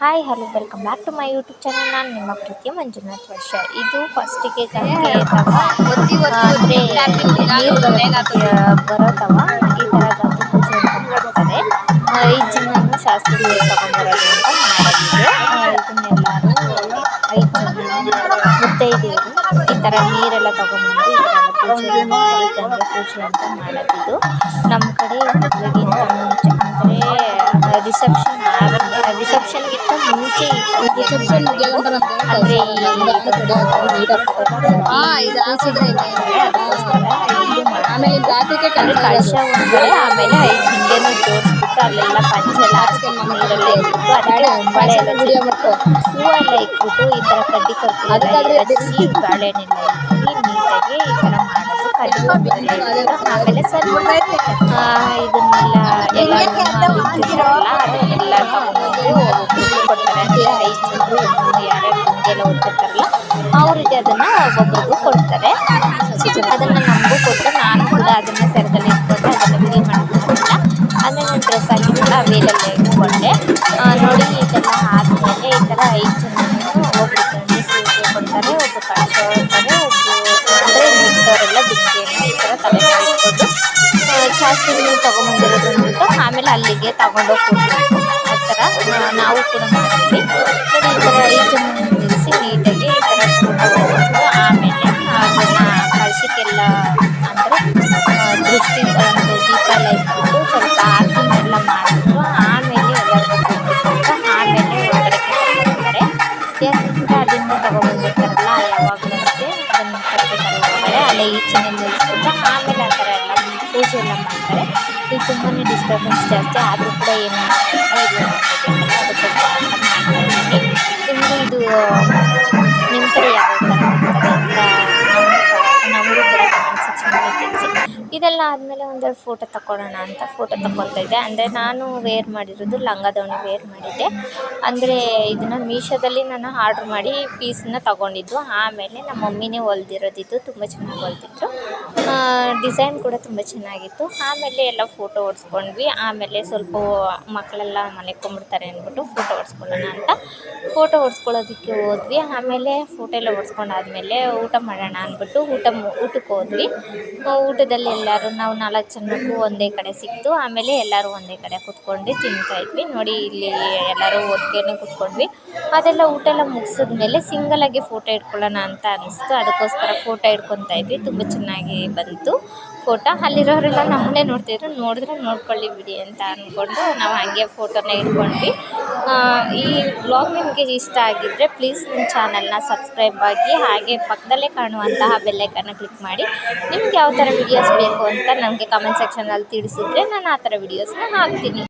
Hi hello welcome back to my YouTube channel ನಾನು ನಿಮ್ಮ ಪ್ರೀತಿಯ ಮಂಜುನಾಥ್ ವರ್ಷ. ಇದು ಫಸ್ಟಿಗೆ ನೀರು ಬರೋ ತವ ಈ ಥರ ಗಂಗೆ ಪೂಜೆ ಮಾಡ್ತಾರೆ. ಐದು ಜನನು ಶಾಸ್ತ್ರಿಗೆ ತಗೊಂಡ್ಬರೋದು ಅಂತ ಐದು ಜನ ಈ ಥರ ನೀರೆಲ್ಲ ತಗೊಂಡ್ಬಂದು ಪೂಜೆ ಗಂಗೆ ಪೂಜೆ ಅಂತ ಮಾಡೋದಿದ್ದು ನಮ್ಮ ಕಡೆ ರಿಸೆಪ್ಷನ್ ಅಂದರೆ ಆಮೇಲೆ ಜಾತಿಗೆ ಅಂದರೆ ಒಂದ್ಕಡೆ ಆಮೇಲೆ ಜೋಡಿಸ್ಬಿಟ್ಟು ಅಲ್ಲೆಲ್ಲ ಪಂಚೆಲ್ಲ ಹಾಕ್ಸ್ಕೊಂಡು ನೀರೆಲ್ಲ ಇಟ್ಬಿಟ್ಟು ಅದಕ್ಕೆ ಹೊಂಬಾಳೆ ಎಲ್ಲ ವಿಡಿಯೋ ಮಾಡ್ಕೊ ಇಟ್ಬಿಟ್ಟು ಈ ಥರ ಕಡ್ಡಿ ಬಾಳೆಹಣ್ಣೆಲ್ಲ ನೀಟಾಗಿ ಈ ಥರ ಮಾಡೋದು ಕಡ್ಡಿ ಆಮೇಲೆ ಆ, ಇದನ್ನೆಲ್ಲ ಎಲ್ಲ ಅದನ್ನೆಲ್ಲ ತಗೊಂಡು ಯಾರ್ಯಾರು ಅವ್ರಿಗೆ ಅದನ್ನ ಒಬ್ಬೊಬ್ರಿಗೂ ಕೊಡ್ತಾರೆ. ಅದನ್ನ ನಮಗೂ ಕೊಟ್ಟು ನಾನು ಕೂಡ ಅದನ್ನ ಸೆರೆದಲ್ಲಿ ಇಟ್ಕೊಂಡು, ಅದನ್ನ ಬಿಡಿ ಮಾಡ್ಕೊಂಡಿಲ್ಲ ಆಮೇಲೆ ನನ್ನ ಡ್ರೆಸ್ ಕೂಡ ಅವೆಲ್ಲ ಇಟ್ಕೊಂಡೆ. ನೋಡಿ ಇದೆಲ್ಲ ಆದಮೇಲೆ ಈ ಥರ ಐದು ಜನ ಒಬ್ಬರು ಸೀರೆ ಕೊಡ್ತಾರೆ ಒಬ್ಬರು ಹೋಗ್ತಾರೆ ಒಬ್ಬರು ಅಂದರೆ ಮಿಕ್ಕವರೆಲ್ಲ ಬಿಂದಿಗೆಯನ್ನು ಈ ಥರ ತಲೆ ಮಾಡಿಕೊಂಡು ಶಾಸ್ತ್ರಿಗಳು ತೊಗೊಂಬಂದಿರೋದು ಅಂದ್ಬಿಟ್ಟು ಆಮೇಲೆ ಅಲ್ಲಿಗೆ ತಗೊಂಡೋಗಿ ಆ ಥರ ನಾವು ಕೂಡ ಮಾಡ್ತೀವಿ. ಈ ಥರ ಐದು ಜನ ಅದನ್ನು ತಗೊಬಂದಿರ್ತಾರಲ್ಲ ಯಾವಾಗಲೂ ಅಷ್ಟೇ ಅದನ್ನು ಹೊರಗಡೆ ಅಲ್ಲೇ ಈಚೆನೆ ನಿಲ್ಲಿಸ್ಬಿಟ್ಟು ಆಮೇಲೆ ಆ ಥರ ಎಲ್ಲ ಪೂಜೆ ಎಲ್ಲ ಮಾಡ್ತಾರೆ. ಇದು ತುಂಬಾ ಡಿಸ್ಟರ್ಬೆನ್ಸ್ ಜಾಸ್ತಿ ಆದರೂ ಕೂಡ ಏನು ಅದಕ್ಕೋಸ್ಕರ ಮಾಡ್ತಾ ಇದು ಇದೆಲ್ಲ ಆದಮೇಲೆ ಒಂದೆರಡು ಫೋಟೋ ತಗೊಳ್ಳೋಣ ಅಂತ ಫೋಟೋ ತಗೊಳ್ತಾ ಇದ್ದೆ. ಅಂದರೆ ನಾನು ವೇರ್ ಮಾಡಿರೋದು ಲಂಗ ದಾವಣಿ ವೇರ್ ಮಾಡಿದ್ದೆ. ಅಂದರೆ ಇದನ್ನು ಮೀಶೋದಲ್ಲಿ ನಾನು ಆರ್ಡ್ರ್ ಮಾಡಿ ಪೀಸನ್ನ ತಗೊಂಡಿದ್ದು. ಆಮೇಲೆ ನಮ್ಮ ಮಮ್ಮಿನೇ ಹೊಲ್ದಿರೋದಿತ್ತು ತುಂಬ ಚೆನ್ನಾಗಿ ಹೊಲ್ದಿದ್ರು ಡಿಸೈನ್ ಕೂಡ ತುಂಬ ಚೆನ್ನಾಗಿತ್ತು. ಆಮೇಲೆ ಎಲ್ಲ ಫೋಟೋ ಹೊಡ್ಸ್ಕೊಂಡ್ವಿ ಆಮೇಲೆ ಸ್ವಲ್ಪ ಮಕ್ಕಳೆಲ್ಲ ಮನೆಕೊಂಬಿಡ್ತಾರೆ ಅಂದ್ಬಿಟ್ಟು ಫೋಟೋ ಹೊಡ್ಸ್ಕೊಳ್ಳೋಣ ಅಂತ ಫೋಟೋ ಹೊಡ್ಸ್ಕೊಳ್ಳೋದಕ್ಕೆ ಹೋದ್ವಿ. ಆಮೇಲೆ ಫೋಟೋ ಎಲ್ಲ ಹೊಡ್ಸ್ಕೊಂಡಾದ್ಮೇಲೆ ಊಟ ಮಾಡೋಣ ಅಂದ್ಬಿಟ್ಟು ಊಟ ಊಟಕ್ಕೆ ಹೋದ್ವಿ. ಊಟದಲ್ಲೆಲ್ಲ ಊಟದಲ್ಲಿ ಎಲ್ಲರೂ ನಾವು ನಾಲ್ಕು ಜನಕ್ಕೂ ಒಂದೇ ಕಡೆ ಸಿಕ್ತು. ಆಮೇಲೆ ಎಲ್ಲರೂ ಒಂದೇ ಕಡೆ ಕೂತ್ಕೊಂಡು ತಿಂತಾ ಇದ್ವಿ. ನೋಡಿ ಇಲ್ಲಿ ಎಲ್ಲರೂ ಒಟ್ಟಿಗೆ ಕೂತ್ಕೊಂಡ್ವಿ. ಅದೆಲ್ಲ ಊಟ ಎಲ್ಲ ಮುಗಿಸಿದ್ಮೇಲೆ ಆಗಿ ಫೋಟೋ ಇಟ್ಕೊಳ್ಳೋಣ ಅಂತ ಅನಿಸ್ತು. ಅದಕ್ಕೋಸ್ಕರ ಫೋಟೋ ಇಟ್ಕೊತಾ ಇದ್ವಿ. ತುಂಬ ಚೆನ್ನಾಗಿ ಬಂತು ಫೋಟೋ ಅಲ್ಲಿರೋರೆಲ್ಲ ನಮ್ಮನ್ನೇ ನೋಡ್ತಿದ್ರು. ನೋಡಿದ್ರೆ ನೋಡ್ಕೊಳ್ಳಿ ಬಿಡಿ ಅಂತ ಅಂದ್ಕೊಂಡು ನಾವು ಹಾಗೆ ಫೋಟೋನ ಇಟ್ಕೊಂಡ್ವಿ. ಈ ವ್ಲಾಗ್ ನಿಮಗೆ ಇಷ್ಟ ಆಗಿದ್ದರೆ ಪ್ಲೀಸ್ ನನ್ನ ಚಾನಲ್ನ ಸಬ್ಸ್ಕ್ರೈಬ್ ಆಗಿ, ಹಾಗೆ ಪಕ್ಕದಲ್ಲೇ ಕಾಣುವಂತಹ ಬೆಲ್ಲೈಕನ್ನ ಕ್ಲಿಕ್ ಮಾಡಿ. ನಿಮ್ಗೆ ಯಾವ ಥರ ವಿಡಿಯೋಸ್ ಬೇಕು ಅಂತ ನಮಗೆ ಕಮೆಂಟ್ ಸೆಕ್ಷನಲ್ಲಿ ತಿಳಿಸಿದ್ರೆ ನಾನು ಆ ಥರ ವೀಡಿಯೋಸ್ನ ಹಾಕ್ತೀನಿ.